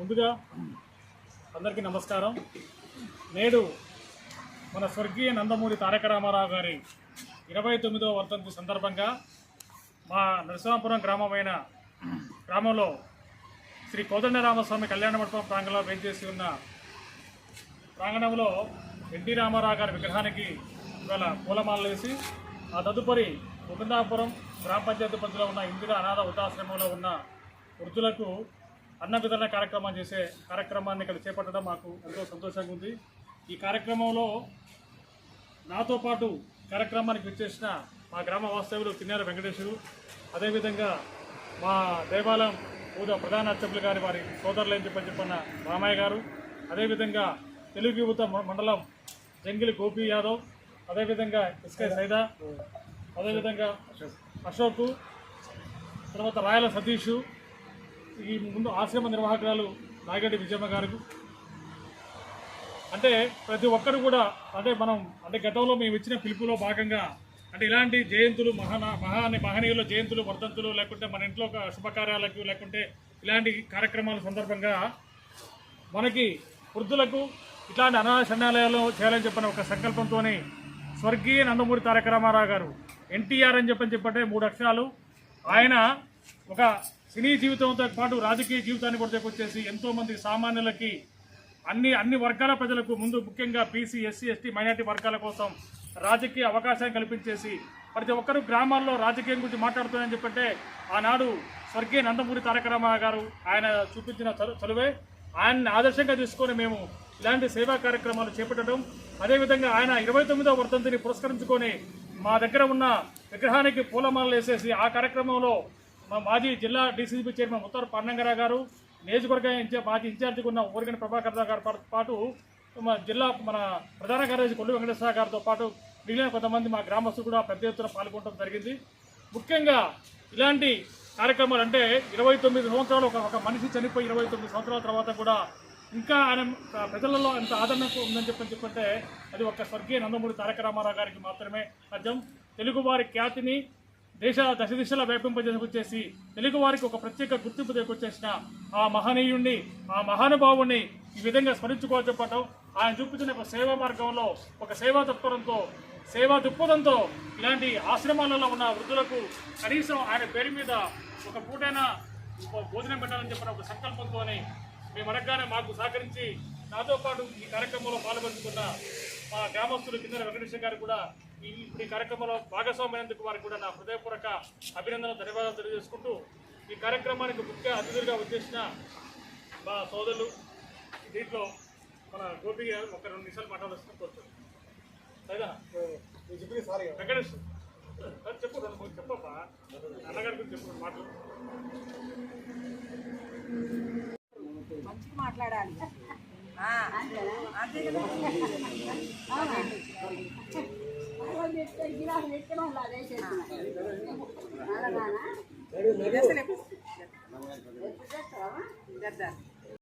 ముందుగా అందరికీ నమస్కారం. నేడు మన స్వర్గీయ నందమూరి తారక రామారావు గారి ఇరవై తొమ్మిదవ వర్ధంతి సందర్భంగా మా నరసింహాపురం గ్రామమైన గ్రామంలో శ్రీ కోదండరామస్వామి కళ్యాణ మండపం ప్రాంగణంలో వేంచేసి ఉన్న ప్రాంగణంలో ఎన్టీ రామారావు గారి విగ్రహానికి ఇవాళ పూలమాలలు వేసి ఆ తదుపరి ముకుందాపురం గ్రామ పంచాయతీ పరిధిలో ఉన్న ఇందిరా అనాథ వృద్ధాశ్రమంలో ఉన్న వృద్ధులకు అన్న వితరణ కార్యక్రమం చేసే కార్యక్రమాన్ని ఇక్కడ చేపట్టడం మాకు ఎంతో సంతోషంగా ఉంది. ఈ కార్యక్రమంలో నాతో పాటు కార్యక్రమానికి విచ్చేసిన మా గ్రామ వాస్తవ్యులు కిన్నెర వెంకటేశ్వరు అదేవిధంగా మా దేవాలయం పూజ ప్రధాన అర్చకులు గారి వారి సోదరులు అని చెప్పని చెప్పన్న రామయ్య గారు అదేవిధంగా తెలుగు యువత మండలం జంగిలి గోపి యాదవ్ అదేవిధంగా ఎస్కే సైదా అదేవిధంగా అశోక్ తర్వాత రాయల సతీషు ఈ ముందు ఆశ్రమ నిర్వాహకురాలు నాగడి విజయమ్మ గారు. అంటే ప్రతి ఒక్కరు కూడా అంటే మనం అంటే గతంలో మేము ఇచ్చిన పిలుపులో భాగంగా అంటే ఇలాంటి జయంతులు మహాన మహా మహనీయుల జయంతులు వర్ధంతులు లేకుంటే మన ఇంట్లో ఒక శుభకార్యాలకు లేకుంటే ఇలాంటి కార్యక్రమాల సందర్భంగా మనకి వృద్ధులకు ఇట్లాంటి అనాథ శరణాలయాలు చేయాలని చెప్పిన ఒక సంకల్పంతోనే స్వర్గీయ నందమూరి తారక రామారావు గారు ఎన్టీఆర్ అని చెప్పని చెప్పంటే మూడు అక్షరాలు. ఆయన ఒక సినీ జీవితంతో పాటు రాజకీయ జీవితాన్ని కూడా తీసుకొచ్చేసి ఎంతోమంది సామాన్యులకి అన్ని అన్ని వర్గాల ప్రజలకు ముందు ముఖ్యంగా బీసీ ఎస్సీ ఎస్టీ మైనార్టీ వర్గాల కోసం రాజకీయ అవకాశాన్ని కల్పించేసి ప్రతి ఒక్కరు గ్రామాల్లో రాజకీయం గురించి మాట్లాడుతున్నాయని చెప్పంటే ఆనాడు స్వర్గీయ నందమూరి తారక రామారావు గారు ఆయన చూపించిన చలు చలువే. ఆయన్ని ఆదర్శంగా తీసుకొని మేము ఇలాంటి సేవా కార్యక్రమాలు చేపట్టడం. అదేవిధంగా ఆయన ఇరవై తొమ్మిదవ వర్ధంతిని పురస్కరించుకొని మా దగ్గర ఉన్న విగ్రహానికి పూలమాలలు వేసేసి ఆ కార్యక్రమంలో మా మాజీ జిల్లా డీసీబీ చైర్మన్ ఉత్తర పన్నంగరా గారు నియోజకవర్గ ఇన్ఛార్జ్ మాజీ ఇన్ఛార్జిగా ఉన్న ఊరిగని ప్రభాకర్ గారితో పాటు మా జిల్లా మన ప్రధాన కార్యదర్శి కొల్లు వెంకటేశ్వర గారితో పాటు మిగిలిన కొంతమంది మా గ్రామస్తులు కూడా పెద్ద ఎత్తున పాల్గొనడం జరిగింది. ముఖ్యంగా ఇలాంటి కార్యక్రమాలు అంటే ఇరవై తొమ్మిది సంవత్సరాలు ఒక ఒక మనిషి చనిపోయి ఇరవై తొమ్మిది సంవత్సరాల తర్వాత కూడా ఇంకా ఆయన ప్రజలలో ఎంత ఆదరణ ఉందని చెప్పని చెప్పంటే అది ఒక స్వర్గీయ నందమూరి తారక రామారావు గారికి మాత్రమే సాధ్యం. తెలుగువారి ఖ్యాతిని దేశ దశ దిశలా వ్యాపింపజేసుకొచ్చేసి తెలుగు వారికి ఒక ప్రత్యేక గుర్తింపు తీసుకొచ్చేసిన ఆ మహనీయుణ్ణి ఆ మహానుభావుణ్ణి ఈ విధంగా స్మరించుకోవాలి చెప్పటం ఆయన చూపించిన ఒక సేవా మార్గంలో ఒక సేవా తత్పరంతో సేవా దృక్పథంతో ఇలాంటి ఆశ్రమాలలో ఉన్న వృద్ధులకు కనీసం ఆయన పేరు మీద ఒక పూటైనా భోజనం పెట్టాలని చెప్పిన ఒక సంకల్పంతోనే మేము అడగగానే మాకు సహకరించి నాతో పాటు ఈ కార్యక్రమంలో పాల్పంచుకున్న మా గ్రామస్తులు కింద వెంకటేశ్వర గారు కూడా ఇప్పుడు ఈ కార్యక్రమంలో భాగస్వామైనందుకు వారికి కూడా నా హృదయపూర్వక అభినందనలు ధన్యవాదాలు తెలియజేసుకుంటూ ఈ కార్యక్రమానికి ముఖ్య అతిథులుగా వచ్చేసిన మా సోదరులు దీంట్లో మన గోపి గారు ఒక రెండు నిమిషాలు మాట్లాడాల్సిన కోరుతున్నాను సరేనా? వెంకటేష్ అది చెప్పు చెప్పమ్మా. అన్నగారి గురించి చెప్పు రెండు మాటలు. మంచిగా మాట్లాడాలి. ఆ, అంతే కదా. అసలు ఎప్పుడు-